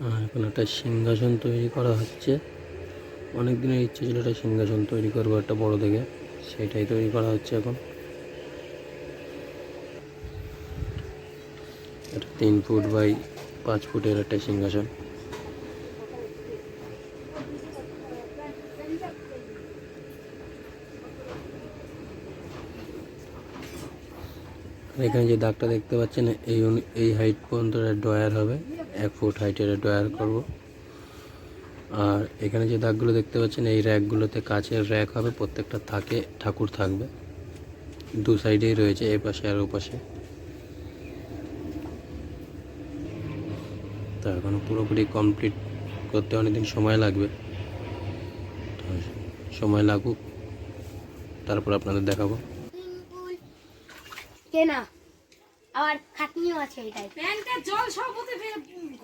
আর এখন একটা সিংহাসন তৈরি করা হচ্ছে। অনেক দিনের ইচ্ছে ছিল একটা সিংহাসন তৈরি করব, একটা বড় দেখে সেটাই তৈরি করা হচ্ছে এখন। একটা তিন ফুট বাই পাঁচ ফুটের একটা সিংহাসন। এখানে যে দাগটা দেখতে পাচ্ছেন, এই এই হাইট পর্যন্ত ড্রয়ার হবে। এক ফুট হাইটের ড্রয়ার করব। আর এখানে যে দাগগুলো দেখতে পাচ্ছেন, এই র্যাকগুলোতে কাচের র্যাক হবে, প্রত্যেকটা থাকে, ঠাকুর থাকবে। দু সাইডেই রয়েছে, এ পাশে আর ও পাশে। তো এখনও পুরোপুরি কমপ্লিট করতে অনেকদিন সময় লাগবে। সময় লাগুক, তারপর আপনাদের দেখাবো। কেনা আবার খাটনিও আছে এটাই প্যান্টের জল সব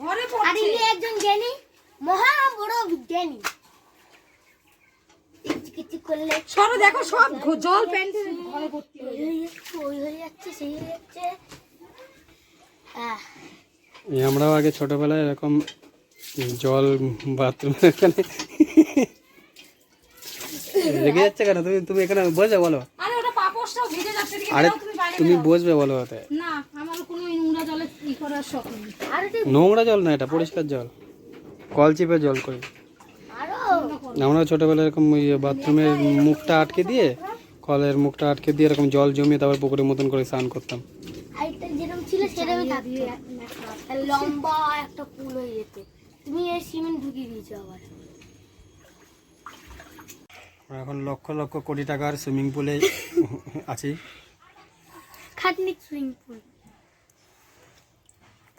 ঘরে আর পড়ছে ইনি একজন জ্ঞানী মহা বড় বিজ্ঞানী চিকিৎসিক করলে সরো দেখো সব জল প্যান্টের ঘরে ভর্তি হয়ে ওই হয়ে যাচ্ছে হয়ে সেই হয়ে যাচ্ছে। আমরাও আগে ছোটবেলায় এরকম জল বাথরুম এখানে রেগে যাচ্ছে কেন? তুমি তুমি এখানে বসবে বলো। আরে ওটা পাপোশটাও ভিজে যাচ্ছে আরে তুমি। বসবে বলো ওতে না আমার কোনো নোংরা জলে ই করার শখ নেই। নোংরা জল না এটা পরিষ্কার জল। কল চিপে জল করি। আমরা ছোটবেলায় এরকম ওই বাথরুমের মুখটা আটকে দিয়ে কলের মুখটা আটকে দিয়ে এরকম জল জমিয়ে তারপর পুকুরের মতন করে স্নান করতাম। ছিল সেরকমই থাকতো লম্বা একটা পুল হয়ে যেত তুমি এই সিমেন্ট ঢুকিয়ে দিয়েছ আবার। এখন লক্ষ লক্ষ কোটি টাকার সুইমিং পুলে আছি। খাটনি সুইমিং পুল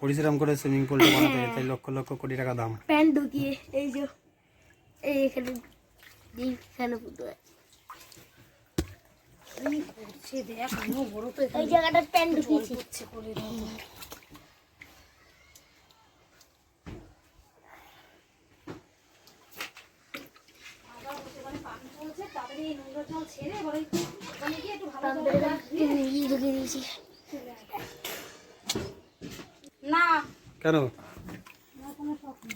পরিশ্রম করে সুইমিং পুলটা বানাতে হয়, তাই লক্ষ লক্ষ কোটি টাকা দাম। প্যান্ট ঢুকিয়ে এই যে এই এখানে এইখানে ফুটো এই জায়গাটার প্যান্ট ঢুকিয়েছি। ইচ্ছে করে দাও। তাড়াতাড়ি নোংরা জল ছেড়ে এবার ওই ওখানে গিয়ে একটু ভালো ঢুকিয়ে দিয়েছি না। কেন?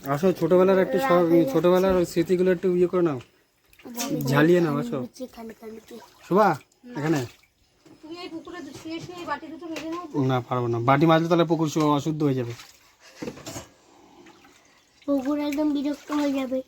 আসো ছোটবেলার একটু সব- ছোটবেলার ওই স্মৃতিগুলো একটু ইয়ে করে নাও। ঝালিয়ে নাও আসো। শোভা এখানে। না পারব না। বাটি মাজলে তাহলে পুকুর অশুদ্ধ হয়ে যাবে। পুকুর একদম বিরক্ত হয়ে যাবে।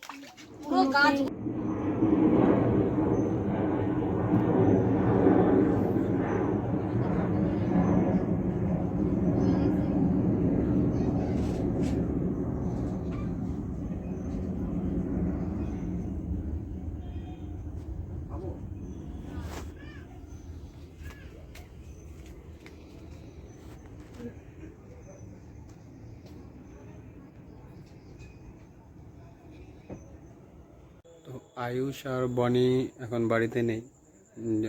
আয়ুষ আর বনি এখন বাড়িতে নেই।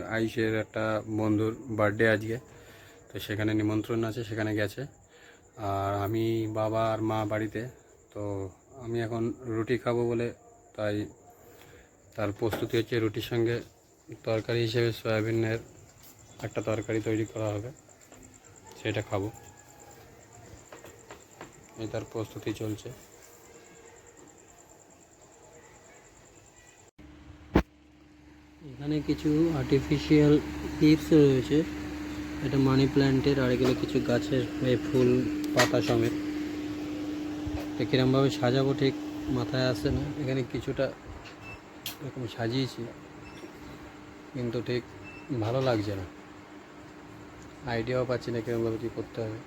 আয়ুষের একটা বন্ধুর বার্থডে আজকে। তো সেখানে নিমন্ত্রণ আছে, সেখানে গেছে। আর আমি বাবা আর মা বাড়িতে। তো আমি এখন রুটি খাব বলে তাই তার প্রস্তুতি হচ্ছে রুটির সঙ্গে তরকারি হিসেবে সয়াবিনের একটা তরকারি তৈরি করা হবে। সেটা খাব। এই তার প্রস্তুতি চলছে। এখানে কিছু আর্টিফিশিয়াল লিভস রয়েছে। এটা মানি প্ল্যান্টের আর এগুলো কিছু গাছের ফুল, পাতা সমেত। তো কিরমভাবে সাজাবো ঠিক মাথায় আসে না। এখানে কিছুটা এরকম সাজিয়েছি, কিন্তু ঠিক ভালো লাগছে না। আইডিয়াও পাচ্ছি না কিরমভাবে কী করতে হবে।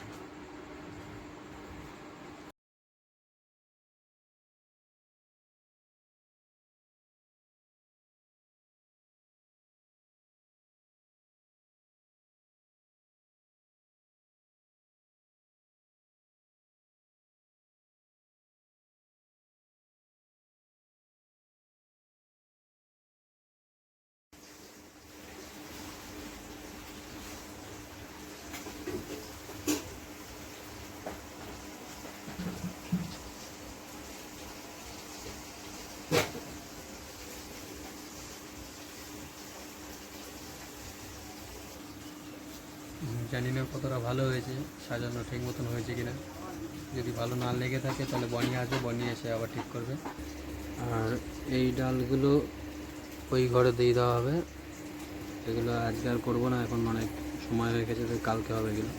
জানি না কতটা ভালো হয়েছে, সাজানো ঠিক মতন হয়েছে কিনা। যদি ভালো না লেগে থাকে, তাহলে বনি আসবে বনি এসে আবার ঠিক করবে। আর এই ডালগুলো ওই ঘরে দিয়ে দেওয়া হবে। এগুলো আজকে আর করব না, এখন অনেক সময় হয়ে গেছে কালকে হবে এগুলো।